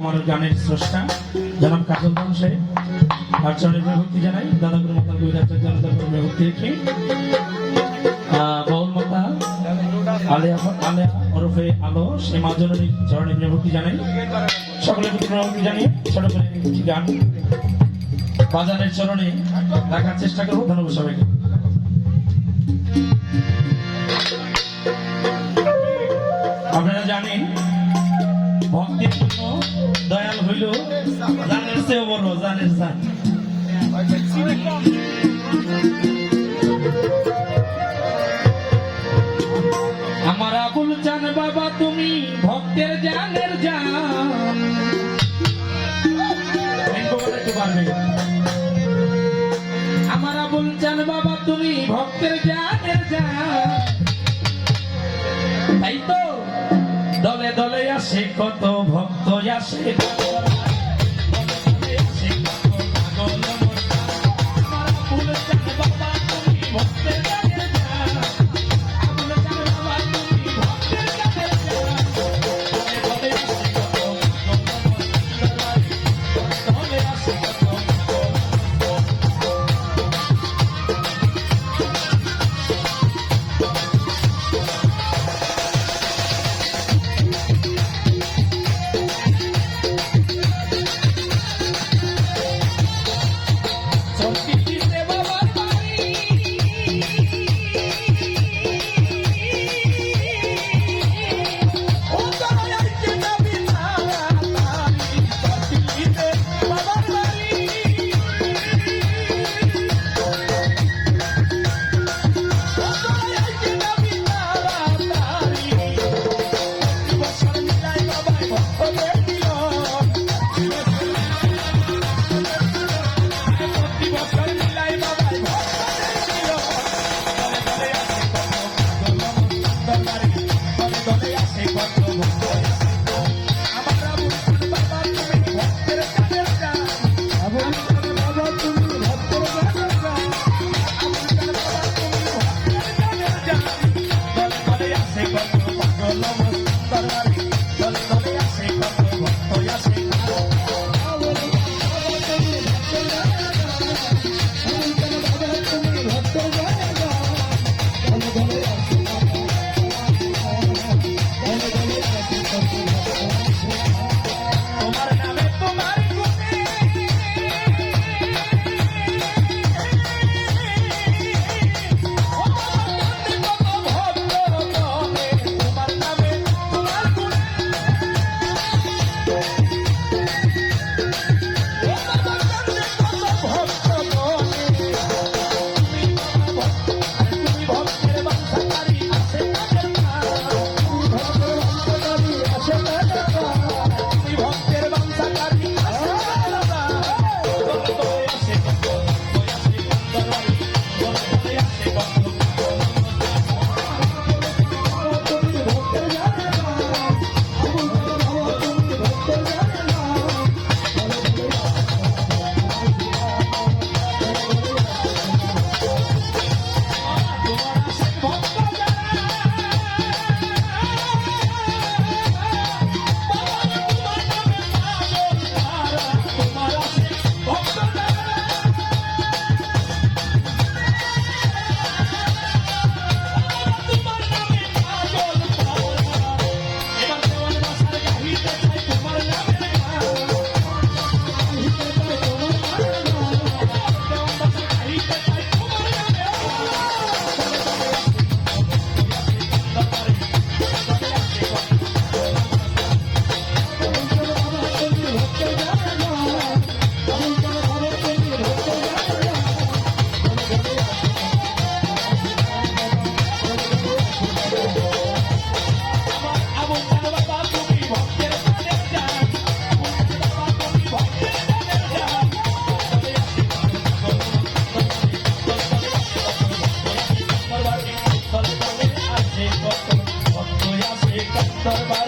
আমার গানের স্রষ্টা, জনাব কাজল বংশে আর চরণের ভক্তি জানাই দাদাগুরু মাতা কবিরাচার্য জনতার ভক্তি রেখে বাউল মাতা ওরফে আলো সে মা চরণের ভক্তি জানাই। সকলের প্রতি ভক্তি জানিয়ে ছোট করে গান বাজানের চরণে রাখার চেষ্টা করব। ধন্যবাদ সবাইকে। আপনারা জানেন, ভক্তির জন্য দয়াল হইল, জানের চেয়েও বড়, জানের জান আমার আবুল জান বাবা, তুমি ভক্তের জানের জান। আমার আবুল জান বাবা, তুমি ভক্তের জানের জান। তাই তো দলে দলে আসে কত ভক্ত। আসে Okay. Somebody